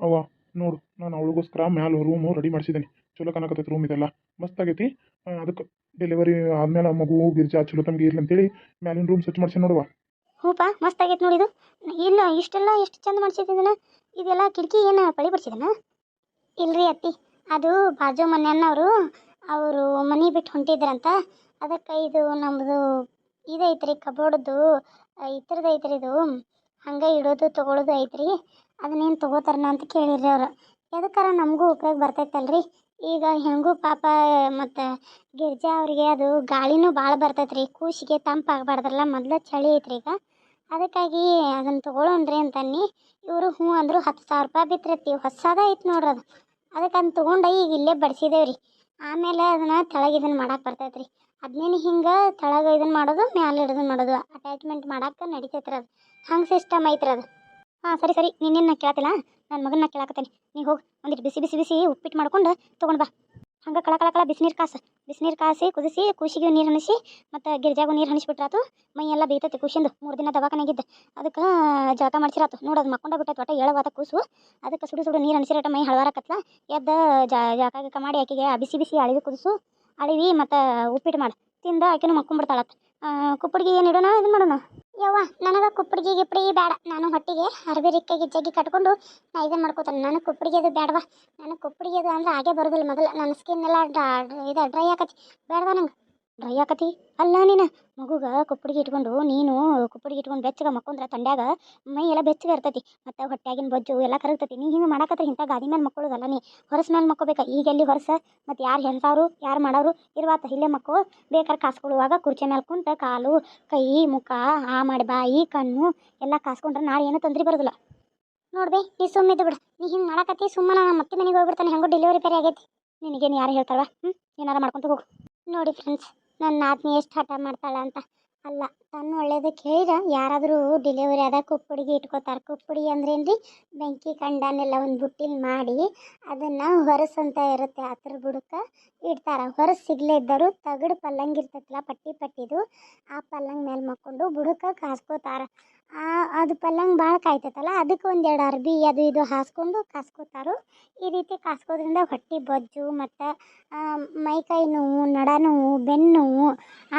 ಅವ್ವ, ನೋಡು, ನಾನು ಅವಳಿಗೋಸ್ಕರ ಮ್ಯಾಲ ರೂಮು ರೆಡಿ ಮಾಡಿಸಿದ್ದೀನಿ ಚಲೋ ಕಾಣಕತ್ತೈತೆ ರೂಮ್ ಇದೆಲ್ಲ. ಮಸ್ತ್ ಆಗೈತಿ. ಅದಕ್ಕೆ ಡೆಲಿವರಿ ಆದ್ಮೇಲೆ ಮಗು, ಗಿರ್ಜಾ, ಚಲೋ ತಮ್ಗೆ ಇರ್ಲಿ ಅಂತೇಳಿ ಮ್ಯಾಲಿನ ರೂಮ್ ಸ್ವಚ್ಛ ಮಾಡಿಸಿ ನೋಡುವ ಹೂಪಾ, ಮಸ್ತ್ ಆಗೈತೆ ನೋಡಿದು ಇಲ್ಲ ಇಷ್ಟೆಲ್ಲ ಎಷ್ಟು ಚಂದ ಮಾಡಿಸಿದ್ದೀನ ಇದೆಲ್ಲ ಕಿಟಕಿ ಏನು ಪಳಿ ಬಿಡಿಸಿದನ? ಇಲ್ರಿ ಅತ್ತಿ, ಅದು ಬಾಜು ಮನೆಯನ್ನವರು, ಅವರು ಮನೆ ಬಿಟ್ಟು ಹೊಂಟಿದ್ರಂತ. ಅದಕ್ಕೆ ಇದು ನಮ್ಮದು ಇದೈತ್ರಿ ಕಬೋರ್ಡ್ದು ಈ ಥರದ್ದು ಐತ್ರಿ ಇದು. ಹಂಗೆ ಇಡೋದು ತೊಗೊಳೋದು ಐತ್ರಿ. ಅದನ್ನೇನು ತೊಗೋತಾರನ ಅಂತ ಕೇಳಿರಿ ಅವರು. ಎದಕ್ಕಾರ ನಮಗೂ ಉಪಯೋಗ ಬರ್ತೈತಲ್ರಿ? ಈಗ ಹೆಂಗೂ ಪಾಪ ಮತ್ತು ಗಿರ್ಜಾ ಅವರಿಗೆ ಅದು ಗಾಳಿನೂ ಭಾಳ ಬರ್ತೈತ್ರಿ. ಕೂಸಿಗೆ ತಂಪಾಗಬಾರ್ದಲ್ಲ, ಮೊದ್ಲು ಚಳಿ ಐತ್ರಿ ಈಗ. ಅದಕ್ಕಾಗಿ ಅದನ್ನು ತೊಗೊಳೋಣ್ರಿ ಅಂತನ್ನಿ. ಇವರು ಹ್ಞೂ ಅಂದರು ಹತ್ತು ಸಾವಿರ ರೂಪಾಯಿ ಬಿತ್ತಿರತ್ತಿ ಹೊಸದ ಐತೆ ನೋಡ್ರಿ ಅದು. ಅದಕ್ಕೆ ಅದನ್ನ ತೊಗೊಂಡು ಈಗ ಇಲ್ಲೇ ಬಡಿಸಿದೇವ್ರಿ. ಆಮೇಲೆ ಅದನ್ನು ತೆಳಗೆ ಇದನ್ನು ಮಾಡಕ್ಕೆ ಬರ್ತೈತೆ ರೀ ಅದನ್ನೇನು ಹಿಂಗೆ ತೆಳಗೆ ಇದನ್ನು ಮಾಡೋದು, ಮ್ಯಾಲೆ ಇದನ್ನು ಮಾಡೋದು. ಅಟ್ಯಾಚ್ಮೆಂಟ್ ಮಾಡಕ್ಕೆ ನಡಿತೈತ್ರಿ ಅದು. ಹಂಗೆ ಸಿಸ್ಟಮ್ ಐತ್ರ ಅದು. ಹಾಂ, ಸರಿ ಸರಿ. ನಿನ್ನೇನು ಕೇಳತ್ತಿಲ್ಲ? ನನ್ನ ಮಗನ ಕೇಳಾಕತ್ತೇನೆ. ನೀ ಹೋಗಿ. ಒಂದಿಟ್ಟು ಬಿಸಿ ಬಿಸಿ ಬಿಸಿ ಉಪ್ಪಿಟ್ಟು ಮಾಡ್ಕೊಂಡು ತೊಗೊಂಡು ಬಾ. ಹಂಗೆ ಕಳ ಕಳ ಕಳ ಬಿಸಿನೀರು ಕಾಸು. ಬಿಸಿನೀರು ಕಾಸಿ, ಕುದಿಸಿ ಕೂಸಿಗೆ ನೀರು ಹಣಿಸಿ, ಮತ್ತು ಗಿರ್ಜಾಗೂ ನೀರು ಹಣಿಸ್ಬಿಟ್ರಾತು, ಮೈ ಎಲ್ಲ ಬೇಯ್ತೈತಿ ಕೂಸಿಂದು ಮೂರು ದಿನ ದವಾಖಾನೆಗಿದ್ದೆ ಅದಕ್ಕೆ ಜಳಕ ಮಾಡಿಸಿರಾತು. ನೋಡೋದು ಮಕ್ಕೊಂಡ ಬಿಟ್ಟೈತೆ ಒಟ್ಟ ಏಳವಾದ ಕೂಸು. ಅದಕ್ಕೆ ಸುಡು ಸುಡು ನೀರು ಹಣಿಸಿರಟ ಮೈ ಹಳವಾರಕತ್ಲ. ಎದ್ದು ಜಳಕ, ಗಿಳಕ ಮಾಡಿ ಆಕೆಗೆ ಬಿಸಿ ಬಿಸಿ ಅಳಿವಿ ಕುದಿಸು. ಅಳಿವಿ ಮತ್ತು ಉಪ್ಪಿಟ್ಟು ಮಾಡಿ. ತಿಂದ ಆಕೆನೂ ಮಕ್ಕೊಂಬಿಡ್ತಾಳತ್ತ ಕುಪ್ಪಡಿಗೆ ಏನು ಇಡೋಣ ಇದನ್ನು ಮಾಡೋಣ? ನನಗೆ ಕುಪ್ಪಡಿಗೆ ಗಿಪ್ಪಡಿಗೆ ಬೇಡ. ನಾನು ಹೊಟ್ಟಿಗೆ ಅರ್ಬಿ ರಿಕ್ಕಾಗಿ ಗಿಜ್ಜಾಗಿ ಕಟ್ಕೊಂಡು ನಾ ಇದನ್ನು ಮಾಡ್ಕೋತಾನೆ. ನನಗೆ ಕುಪ್ಪಡಿಗೆ ಅದು ಬೇಡವಾ? ನನಗೆ ಕುಪ್ಪಡಿಗೆ ಅದು ಅಂದ್ರೆ ಹಾಗೆ ಬರೋದಿಲ್ಲ ಮೊದಲು. ನನ್ನ ಸ್ಕಿನ್ ಎಲ್ಲ ಇದು ಡ್ರೈ ಆಕತಿ. ಬೇಡವಾ ನಂಗೆ? ಡ್ರೈ ಆಕತಿ ಅಲ್ಲ ನೀನು, ಮಗುಗ ಕುಪ್ಪಡಿಗೆ ಇಟ್ಕೊಂಡು, ನೀನು ಕುಪ್ಪಡಿಗೆ ಇಟ್ಕೊಂಡು ಬೆಚ್ಚಗ ಮಕ್ಕೊಂಡ್ರೆ ತಂಡ್ಯಾಗ ಮೈ ಎಲ್ಲ ಬೆಚ್ಚಗೆ ಇರ್ತೈತಿ. ಮತ್ತು ಹೊಟ್ಟೆಯಾಗಿನ ಬೊಜ್ಜು ಎಲ್ಲ ಕರಗ್ತೈತಿ. ನೀ ಹಿಂಗೆ ಮಾಡಕತ್ತರ ಇಂಥ ಗಾದಿ ಮೇಲೆ ಮಕ್ಕೊಳ್ಳೋದಲ್ಲ ನೀ. ಹೊರಸ ಮೇಲೆ ಮಕ್ಕೋಬೇಕಾ. ಈಗ ಎಲ್ಲಿ ಹೊರಸ? ಮತ್ತು ಯಾರು ಹೆಣ್ಸಾರು ಯಾರು ಮಾಡೋರು? ಇರುವಾತ ಇಲ್ಲೇ ಮಕ್ಕೋ. ಬೇಕಾದ್ರೆ ಕಾಸ್ಕೊಳ್ಳುವಾಗ ಕುರ್ಚಿ ಮೇಲೆ ಕುಂತ ಕಾಲು, ಕೈ, ಮುಖ, ಆ ಮಾಡಿ ಬಾಯಿ, ಕಣ್ಣು ಎಲ್ಲ ಕಾಸ್ಕೊಂಡ್ರೆ ನಾಳೆ ಏನೂ ತೊಂದರೆ ಬರೋದಿಲ್ಲ. ನೋಡ್ಬೇ ನೀ ಸುಮ್ಮನೆ ಬಿಡು. ನೀ ಹಿಂಗೆ ಮಾಡಾಕತ್ತಿ, ಸುಮ್ಮನೆ ನಾನು ಮತ್ತೆ ಮನೆಗೆ ಹೋಗ್ಬಿಡ್ತಾನೆ. ಹೆಂಗೋ ಡೆಲಿವರಿ ಬೇರೆ ಆಗೈತಿ. ನಿನಗೇನು ಯಾರು ಹೇಳ್ತಾರವ? ಹ್ಞೂ ಏನಾರು ಮಾಡ್ಕೊಂತ ಹೋಗು. ನೋಡಿ ಫ್ರೆಂಡ್ಸ್ ನನ್ನ ನಾದ್ನಿ ಎಷ್ಟು ಹಠ ಮಾಡ್ತಾಳ ಅಂತ ಅಲ್ಲ, ತನ್ನ ಒಳ್ಳೇದಕ್ಕೆ ಹೇಳಿದ್ರೆ ಯಾರಾದರೂ ಡೆಲಿವರಿ ಆದಾಗ ಕುಪ್ಪುಡಿಗೆ ಇಟ್ಕೋತಾರೆ. ಕುಪ್ಪಡಿ ಅಂದ್ರೇನು ರೀ ಬೆಂಕಿ ಕಂಡನೆಲ್ಲ ಒಂದು ಬುಟ್ಟಿಲಿ ಮಾಡಿ ಅದನ್ನು ಅಂತ ಇರುತ್ತೆ. ಅದ್ರ ಬುಡಕ್ಕೆ ಇಡ್ತಾರೆ. ಹೊರಸು ಸಿಗಲೇ ಇದ್ದರು ತಗಡು ಪಲ್ಲಂಗ್ ಇರ್ತೈತಲ್ಲ ಪಟ್ಟಿ ಪಟ್ಟಿದು. ಆ ಪಲ್ಲಂಗ್ ಮೇಲೆ ಮಕ್ಕೊಂಡು ಬುಡಕ್ಕೆ ಕಾಸ್ಕೋತಾರೆ. ಆ, ಅದು ಪಲ್ಲಂಗ್ ಭಾಳ ಕಾಯ್ತೈತಲ್ಲ, ಅದಕ್ಕೆ ಒಂದೆರಡು ಅರ್ಬಿ, ಅದು ಇದು ಹಾಸ್ಕೊಂಡು ಕಾಸ್ಕೋತಾರು. ಈ ರೀತಿ ಕಾಸ್ಕೋದ್ರಿಂದ ಹೊಟ್ಟೆ ಬೊಜ್ಜು, ಮತ್ತು ಮೈ ಕೈ ನೋವು, ನಡ ನೋವು ಬೆನ್ನು ನೋವು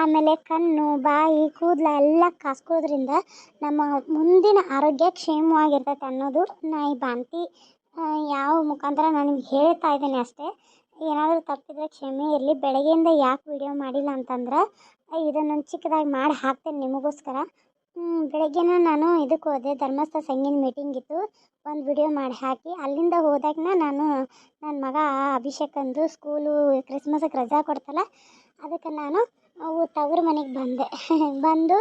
ಆಮೇಲೆ ಕಣ್ಣು, ಬಾಯಿ, ಕೂದಲ ಎಲ್ಲ ನಮ್ಮ ಮುಂದಿನ ಆರೋಗ್ಯ ಕ್ಷೇಮವಾಗಿರ್ತೈತೆ ಅನ್ನೋದು ನಾ ಈ ಬಾಂತಿ ಯಾವ ಮುಖಾಂತರ ನಾನು ನಿಮ್ಗೆ ಹೇಳ್ತಾ ಇದ್ದೀನಿ ಅಷ್ಟೇ. ಏನಾದರೂ ತಪ್ಪಿದ್ರೆ ಕ್ಷಮೆ ಇರಲಿ. ಬೆಳಗ್ಗೆಯಿಂದ ಯಾಕೆ ವಿಡಿಯೋ ಮಾಡಿಲ್ಲ ಅಂತಂದ್ರೆ ಇದನ್ನು ಚಿಕ್ಕದಾಗಿ ಮಾಡಿ ಹಾಕ್ತೇನೆ ನಿಮಗೋಸ್ಕರ. ಬೆಳಗ್ಗೆನ ನಾನು ಇದಕ್ಕೆ ಹೋದೆ. ಧರ್ಮಸ್ಥಳ ಸಂಗೀನ ಮೀಟಿಂಗ್ ಇತ್ತು. ಒಂದು ವಿಡಿಯೋ ಮಾಡಿ ಹಾಕಿ. ಅಲ್ಲಿಂದ ಹೋದಾಗನ ನಾನು ನನ್ನ ಮಗ ಅಭಿಷೇಕ್ ಅಂದು ಸ್ಕೂಲು ಕ್ರಿಸ್ಮಸ್ಗೆ ರಜಾ ಕೊಡ್ತಲ್ಲ, ಅದಕ್ಕೆ ನಾನು ಅವು ತವ್ರ ಮನೆಗೆ ಬಂದೆ. ಬಂದು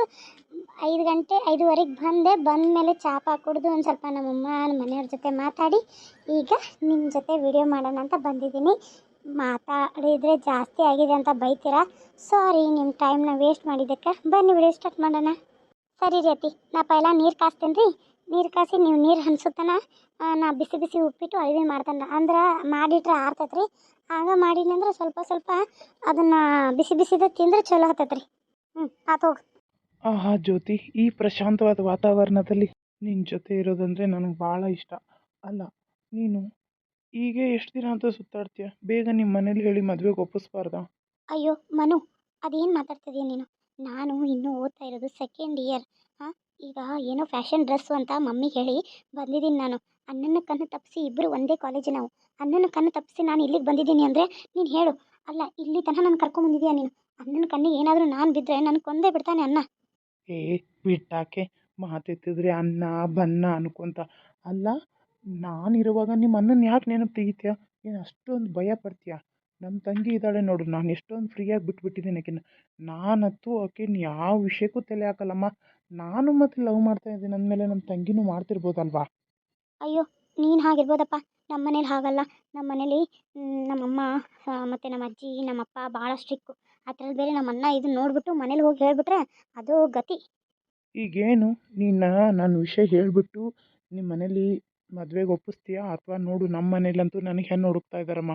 ಐದು ಗಂಟೆ, ಐದುವರೆಗೆ ಬಂದೆ. ಬಂದ ಮೇಲೆ ಚಾಪ ಕುಡಿದು ಒಂದು ಸ್ವಲ್ಪ ನಮ್ಮಮ್ಮ ನಮ್ಮ ಮನೆಯವ್ರ ಜೊತೆ ಮಾತಾಡಿ, ಈಗ ನಿಮ್ಮ ಜೊತೆ ವಿಡಿಯೋ ಮಾಡೋಣ ಅಂತ ಬಂದಿದ್ದೀನಿ. ಮಾತಾಡಿದರೆ ಜಾಸ್ತಿ ಆಗಿದೆ ಅಂತ ಬೈತೀರಾ? ಸಾರಿ ನಿಮ್ಮ ಟೈಮ್ನ ವೇಸ್ಟ್ ಮಾಡಿದ್ದಕ್ಕೆ. ಬನ್ನಿ ವಿಡಿಯೋ ಸ್ಟಾರ್ಟ್ ಮಾಡೋಣ. ಸರಿ ರೀ ಅತ್ತಿ ನಾ ಪೈಲ ನೀರು ಕಾಸ್ತೇನೆ ರೀ ನೀರು ಕಾಸಿ ನೀವು ನೀರು ಹನ್ಸುತ್ತಾನ. ನಾ ಬಿಸಿ ಬಿಸಿ ಉಪ್ಪಿಟ್ಟು ಅಳಿವಿ ಮಾಡ್ತಾನೆ ಅಂದ್ರೆ ಮಾಡಿಟ್ರೆ ಆರ್ತೈತೆ ರೀ ಆಗ ಅಂದ್ರೆ ಸ್ವಲ್ಪ ಸ್ವಲ್ಪ ಅದನ್ನು ಬಿಸಿ ಬಿಸಿದ ತಿಂದ್ರೆ ಚಲೋ ಹತ್ತೈತೆ ರೀ ಹ್ಞೂ ಆತ ಹೋಗಿ. ಆಹಾ ಜ್ಯೋತಿ ಈ ಪ್ರಶಾಂತವಾದ ವಾತಾವರಣದಲ್ಲಿ ನಿನ್ನ ಜೊತೆ ಇರೋದಂದರೆ ನನಗೆ ಭಾಳ ಇಷ್ಟ. ಅಲ್ಲ ನೀನು ಈಗ ಎಷ್ಟು ದಿನ ಅಂತ ಸುತ್ತಾಡ್ತೀಯ? ಬೇಗ ನಿಮ್ಮ ಮನೇಲಿ ಹೇಳಿ ಮದುವೆಗೆ ಒಪ್ಪಿಸ್ಬಾರ್ದಾ? ಅಯ್ಯೋ ಮನು ಅದೇನು ಮಾತಾಡ್ತಿದೀಯ ನೀನು? ನಾನು ಇನ್ನೂ ಓದ್ತಾ ಇರೋದು ಸೆಕೆಂಡ್ ಇಯರ್ ಹಾಂ ಈಗ ಏನೋ ಫ್ಯಾಷನ್ ಡ್ರೆಸ್ಸು ಅಂತ ಮಮ್ಮಿಗೆ ಹೇಳಿ ಬಂದಿದ್ದೀನಿ ನಾನು. ಅಣ್ಣನ ಕಣ್ಣು ತಪ್ಪಿಸಿ ಇಬ್ಬರು ಒಂದೇ ಕಾಲೇಜು ನಾವು. ಅಣ್ಣನ ಕಣ್ಣು ತಪ್ಪಿಸಿ ನಾನು ಇಲ್ಲಿಗೆ ಬಂದಿದ್ದೀನಿ ಅಂದರೆ ನೀನು ಹೇಳು. ಅಲ್ಲ, ಇಲ್ಲಿ ತನಕ ನಾನು ಕರ್ಕೊಂಬಂದಿದ್ಯಾ ನೀನು? ಅಣ್ಣನ ಕಣ್ಣಿಗೆ ಏನಾದರೂ ನಾನು ಬಿದ್ದರೆ ನನಗೆ ಕೊಂದೇ ಬಿಡ್ತಾನೆ ಅಣ್ಣ. ಏ, ಬಿಟ್ಟಾಕೆ ಮಾತೆತ್ತಿದ್ರೆ ಅನ್ನ ಬನ್ನ ಅನ್ಕೊಂತ. ಅಲ್ಲ, ನಾನಿರುವಾಗ ನಿಮ್ಮ ಅಣ್ಣನ ಯಾಕೆ ನೆನಪು ತೆಗಿತೀಯ ಏನು ಅಷ್ಟೊಂದು ಭಯ ಪಡ್ತೀಯ? ನಮ್ಮ ತಂಗಿ ಇದ್ದಾಳೆ ನೋಡು ನಾನು ಎಷ್ಟೊಂದು ಫ್ರೀಯಾಗಿ ಬಿಟ್ಬಿಟ್ಟಿದ್ದೀನಿ ಆಕೆನ. ನಾನಂತೂ ಆಕೆನ ಯಾವ ವಿಷಯಕ್ಕೂ ತಲೆ ಹಾಕಲ್ಲಮ್ಮ. ನಾನು ಮತ್ತೆ ಲವ್ ಮಾಡ್ತಾ ಇದ್ದೀನಿ ಅಂದಮೇಲೆ ನಮ್ಮ ತಂಗಿನೂ ಮಾಡ್ತಿರ್ಬೋದಲ್ವಾ? ಅಯ್ಯೋ ನೀನು ಹಾಗಿರ್ಬೋದಪ್ಪ. ನಮ್ಮ ಮನೇಲಿ ಹಾಗಲ್ಲ. ನಮ್ಮ ಮನೇಲಿ ನಮ್ಮಮ್ಮ ಮತ್ತು ನಮ್ಮ ಅಜ್ಜಿ ನಮ್ಮಪ್ಪ ಭಾಳ ಸ್ಟ್ರಿಕ್ಕು ಆ ಥರದ ಬೇರೆ ನಮ್ಮ ಅಣ್ಣ ಇದನ್ನ ನೋಡಿಬಿಟ್ಟು ಮನೇಲಿ ಹೋಗಿ ಹೇಳಿಬಿಟ್ರೆ ಅದು ಗತಿ. ಈಗೇನು? ನೀನು ನನ್ನ ವಿಷಯ ಹೇಳಿಬಿಟ್ಟು ನಿಮ್ಮ ಮನೇಲಿ ಮದುವೆಗೆ ಒಪ್ಪಿಸ್ತೀಯಾ? ಅಥವಾ ನೋಡು ನಮ್ಮ ಮನೇಲಂತೂ ನನಗೆ ಹೆಣ್ಣು ಹುಡುಕ್ತಾ ಇದ್ದಾರಮ್ಮ.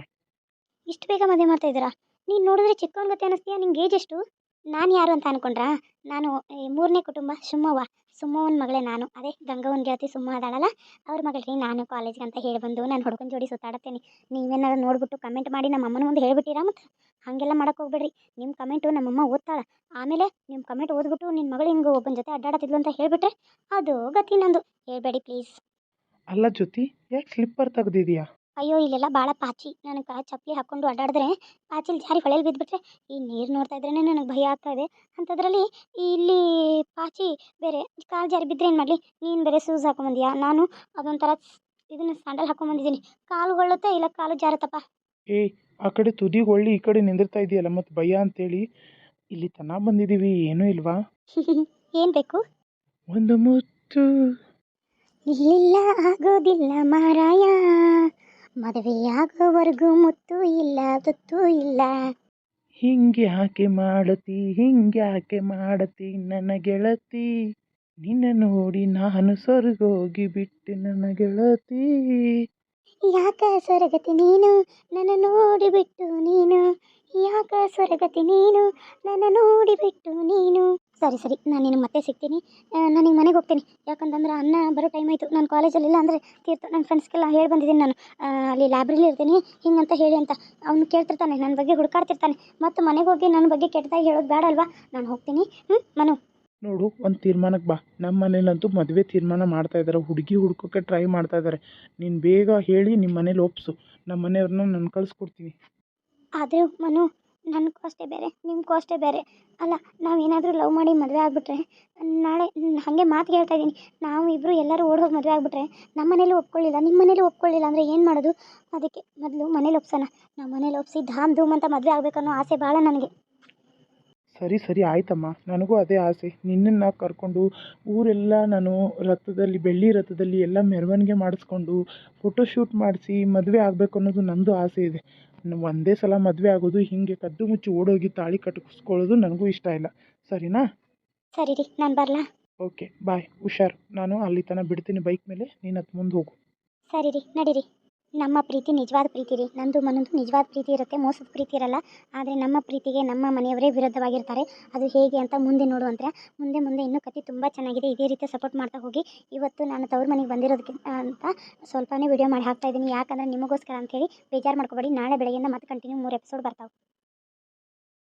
ಇಷ್ಟು ಬೇಗ ಮದುವೆ ಮಾಡ್ತಾ ಇದ್ದೀರಾ? ನೀನು ನೋಡಿದ್ರೆ ಚಿಕ್ಕವನ ಗತಿ ಅನ್ನಿಸ್ತೀಯಾ ನಿಂಗೆ ಏಜ್ ಎಷ್ಟು? ನಾನು ಯಾರು ಅಂತ ಅನ್ಕೊಂಡ್ರಾ? ನಾನು ಮೂರನೇ ಕುಟುಂಬ ಸುಮ್ಮವ ಸುಮ್ಮವನ ಮಗಳೇ ನಾನು. ಅದೇ ಗಂಗವನ ಗೆಳತಿ ಸುಮ್ಮ ಅದಾಳಲ್ಲ? ಅವ್ರ ಮಗಳಿಗೆ ನಾನು ಕಾಲೇಜ್ಗೆ ಅಂತ ಹೇಳಿ ಬಂದು ನಾನು ಹುಡ್ಗನ ಜೋಡಿ ಸುತ್ತಾಡತ್ತೇನೆ. ನೀವೇನಾದ್ರು ನೋಡ್ಬಿಟ್ಟು ಕಮೆಂಟ್ ಮಾಡಿ ನಮ್ಮ ಅಮ್ಮನ ಮುಂದೆ ಹೇಳ್ಬಿಟ್ಟಿರಾ ಮತ್ತು? ಹಾಗೆಲ್ಲ ಮಾಡೋಕೆ ಹೋಗ್ಬೇಡ್ರಿ. ನಿಮ್ಮ ಕಮೆಂಟು ನಮ್ಮಮ್ಮ ಓದ್ತಾಳೆ. ಆಮೇಲೆ ನಿಮ್ಮ ಕಮೆಂಟ್ ಓದ್ಬಿಟ್ಟು ನಿನ್ನ ಮಗಳು ಹಿಂಗೆ ಒಬ್ಬನ ಜೊತೆ ಅಡ್ಡಾಡತಿದ್ಲು ಅಂತ ಹೇಳಿಬಿಟ್ರೆ ಅದು ಗತಿ ನಂದು. ಹೇಳ್ಬೇಡಿ ಪ್ಲೀಸ್ ಅಲ್ಲ ಜ್ಯೋತಿ, ಯಾಕೆ ಸ್ಲಿಪ್ಪರ್ ತೆಗ್ದಿದ್ಯಾ? ಅಯ್ಯೋ ಇಲ್ಲೆಲ್ಲ ಭಾಳ ಪಾಚಿ. ನನಗೆ ಚಪ್ಪಲಿ ಹಾಕ್ಕೊಂಡು ಅಡ್ಡಾಡಿದ್ರೆ ಪಾಚಿಲಿ ಜಾರಿ ಹೊಳೆಯಲ್ಲಿ ಬಿದ್ದುಬಿಟ್ರೆ ಈ ನೀರು ನೋಡ್ತಾ ಇದ್ರೇ ನನಗೆ ಭಯ ಆಗ್ತಾ ಇದೆ. ಅಂಥದ್ರಲ್ಲಿ ಇಲ್ಲಿ ಪಾಚಿ ಬೇರೆ ಕಾಲು ಜಾರಿ ಬಿದ್ದರೆ ಏನು ಮಾಡಲಿ? ನೀನು ಬೇರೆ ಶೂಸ್ ಹಾಕೊಂಬಂದಿಯಾ? ನಾನು ಅದೊಂಥರ ಇದನ್ನ ಸ್ಯಾಂಡಲ್ ಹಾಕೊಂಬಂದಿದ್ದೀನಿ. ಕಾಲು ಹೊಳ್ಳುತ್ತೆ ಇಲ್ಲ ಕಾಲು ಜಾರತ್ತಪ್ಪ? ಏಯ್ ಆ ಕಡೆ ತುದಿಗೆ ಹೊಳ್ಳಿ ಈ ಕಡೆ ನಿಂದಿರ್ತಾ ಇದೆಯಲ್ಲ ಮತ್ತು ಭಯ ಅಂತೇಳಿ. ಇಲ್ಲಿ ತನ ಬಂದಿದ್ದೀವಿ ಏನೂ ಇಲ್ವಾ? ಏನು ಬೇಕು? ಒಂದು ಮುತ್ತು. ಇಲ್ಲಿಲ್ಲ ಆಗೋದಿಲ್ಲ ಮಾರಾಯ. ಮದುವೆಯಾಗೋವರೆಗೂ ಮುತ್ತು ಇಲ್ಲ ತುತ್ತು ಇಲ್ಲ. ಹಿಂಗೆ ಯಾಕೆ ಮಾಡತಿ ಹಿಂಗೆ ಆಕೆ ಮಾಡತಿ ನನ್ನ ಗೆಳತಿ. ನಿನ್ನ ನೋಡಿ ನಾನು ಸೊರಗೋಗಿ ಬಿಟ್ಟು ನನ್ನ ಗೆಳತಿ. ಯಾಕೆ ಸೊರಗತಿ ನೀನು? ನನ್ನ ನೋಡಿ ಬಿಟ್ಟು ನೀನು. ಯಾಕ ಸ್ವರಗತಿ ನೀನು? ನನ್ನ ನೋಡಿಬಿಟ್ಟು ನೀನು. ಸರಿ ಸರಿ, ನಾನು ನಿನ್ನ ಮತ್ತೆ ಸಿಗ್ತೀನಿ. ನಾನು ಈಗ ಮನೆಗೆ ಹೋಗ್ತೀನಿ. ಯಾಕಂತಂದ್ರೆ ಅನ್ನ ಬರೋ ಟೈಮ್ ಆಯಿತು. ನಾನು ಕಾಲೇಜಲ್ಲಿ ಇಲ್ಲ ಅಂದರೆ ತೀರ್ತು ನನ್ನ ಫ್ರೆಂಡ್ಸ್ಗೆಲ್ಲ ಹೇಳಿ ಬಂದಿದ್ದೀನಿ ನಾನು. ಅಲ್ಲಿ ಲೈಬ್ರರಿಲಿ ಇರ್ತೀನಿ. ಹಿಂಗಂತ ಹೇಳಿ ಅಂತ. ಅವ್ನು ಕೇಳ್ತಿರ್ತಾನೆ ನನ್ನ ಬಗ್ಗೆ ಹುಡುಕಾಡ್ತಿರ್ತಾನೆ. ಮತ್ತು ಮನೆಗೆ ಹೋಗಿ ನನ್ನ ಬಗ್ಗೆ ಕೆಟ್ಟದಾಗಿ ಹೇಳೋದು ಬೇಡ ಅಲ್ವಾ? ನಾನು ಹೋಗ್ತೀನಿ. ಹ್ಞೂ ಮನು. ನೋಡು, ಒಂದು ತೀರ್ಮಾನಕ್ಕೆ ಬಾ. ನಮ್ಮ ಮನೇಲಂತೂ ಮದುವೆ ತೀರ್ಮಾನ ಮಾಡ್ತಾ ಇದ್ದಾರೆ ಹುಡುಗಿ ಹುಡ್ಕೋಕ್ಕೆ ಟ್ರೈ ಮಾಡ್ತಾ ಇದ್ದಾರೆ ನೀನು ಬೇಗ ಹೇಳಿ ನಿಮ್ಮ ಮನೇಲಿ ಒಪ್ಸು. ನಮ್ಮ ಮನೆಯವ್ರನ್ನ ನಾನು ಕಳಿಸ್ಕೊಡ್ತೀನಿ. ಆದರೂ ಮನು ನನ್ನ ಅಷ್ಟೇ ಬೇರೆ ನಿಮ್ಗೂ ಅಷ್ಟೇ ಬೇರೆ. ಅಲ್ಲ ನಾವೇನಾದರೂ ಲವ್ ಮಾಡಿ ಮದುವೆ ಆಗಿಬಿಟ್ರೆ, ನಾಳೆ ಹಾಗೆ ಮಾತು ಹೇಳ್ತಾ ಇದ್ದೀನಿ ನಾವು ಇಬ್ಬರು ಎಲ್ಲರೂ ಓಡ್ ಹೋಗಿ ಮದುವೆ ಆಗಿಬಿಟ್ರೆ ನಮ್ಮ ಮನೇಲಿ ಒಪ್ಕೊಳ್ಳಿಲ್ಲ ನಿಮ್ಮ ಮನೇಲಿ ಒಪ್ಕೊಳ್ಳಿಲ್ಲ ಅಂದರೆ ಏನು ಮಾಡೋದು? ಅದಕ್ಕೆ ಮೊದಲು ಮನೇಲಿ ಒಪ್ಸೋಣ. ನಮ್ಮ ಮನೇಲಿ ಒಪ್ಸಿ ಧಾಮ್ ಧೂಮ್ ಅಂತ ಮದುವೆ ಆಗಬೇಕನ್ನೋ ಆಸೆ ಭಾಳ ನನಗೆ. ಸರಿ ಸರಿ, ಆಯ್ತಮ್ಮ. ನನಗೂ ಅದೇ ಆಸೆ. ನಿನ್ನನ್ನು ಕರ್ಕೊಂಡು ಊರೆಲ್ಲ ನಾನು ರಥದಲ್ಲಿ, ಬೆಳ್ಳಿ ರಥದಲ್ಲಿ ಎಲ್ಲ ಮೆರವಣಿಗೆ ಮಾಡಿಸ್ಕೊಂಡು ಫೋಟೋಶೂಟ್ ಮಾಡಿಸಿ ಮದುವೆ ಆಗಬೇಕು ಅನ್ನೋದು ನಂದು ಆಸೆ ಇದೆ. ಒಂದೇ ಸಲ ಮದುವೆ ಆಗೋದು ಹಿಂಗೆ ಕದ್ದು ಮುಚ್ಚಿ ಓಡೋಗಿ ತಾಳಿ ಕಟ್ಟಿಸ್ಕೊಳ್ಳೋದು ನನಗೂ ಇಷ್ಟ ಇಲ್ಲ. ಸರಿನಾ? ಸರಿ ರೀ ನಾನು ಬರಲಾ. ಓಕೆ ಬಾಯ್ ಹುಷಾರು. ನಾನು ಅಲ್ಲಿ ತನಕ ಬಿಡ್ತೀನಿ ಬೈಕ್ ಮೇಲೆ ನೀನು ಹತ್ತು ಮುಂದೆ ಹೋಗು. ಸರಿ ರೀ ನಡೀರಿ. ನಮ್ಮ ಪ್ರೀತಿ ನಿಜವಾದ ಪ್ರೀತಿ ರೀ. ನಂದು ಮನಂದು ನಿಜವಾದ ಪ್ರೀತಿ ಇರುತ್ತೆ, ಮೋಸದ ಪ್ರೀತಿ ಇರಲ್ಲ. ಆದರೆ ನಮ್ಮ ಪ್ರೀತಿಗೆ ನಮ್ಮ ಮನೆಯವರೇ ವಿರುದ್ಧವಾಗಿರ್ತಾರೆ. ಅದು ಹೇಗೆ ಅಂತ ಮುಂದೆ ನೋಡುವಂತೆ ಮುಂದೆ ಮುಂದೆ ಇನ್ನೂ ಕತೆ ತುಂಬ ಚೆನ್ನಾಗಿದೆ. ಇದೇ ರೀತಿ ಸಪೋರ್ಟ್ ಮಾಡ್ತಾ ಹೋಗಿ. ಇವತ್ತು ನಾನು ತವ್ರ ಮನೆಗೆ ಬಂದಿರೋದಕ್ಕೆ ಅಂತ ಸ್ವಲ್ಪನೇ ವಿಡಿಯೋ ಮಾಡಿ ಹಾಕ್ತಾ ಇದ್ದೀನಿ. ಯಾಕಂದರೆ ನಿಮಗೋಸ್ಕರ ಅಂತೇಳಿ ಬೇಜಾರು ಮಾಡ್ಕೋಬೇಡಿ. ನಾಳೆ ಬೆಳಗ್ಗೆಯಿಂದ ಮತ್ತೆ ಕಂಟಿನ್ಯೂ ಮೂರು ಎಪಿಸೋಡ್ ಬರ್ತಾವೆ.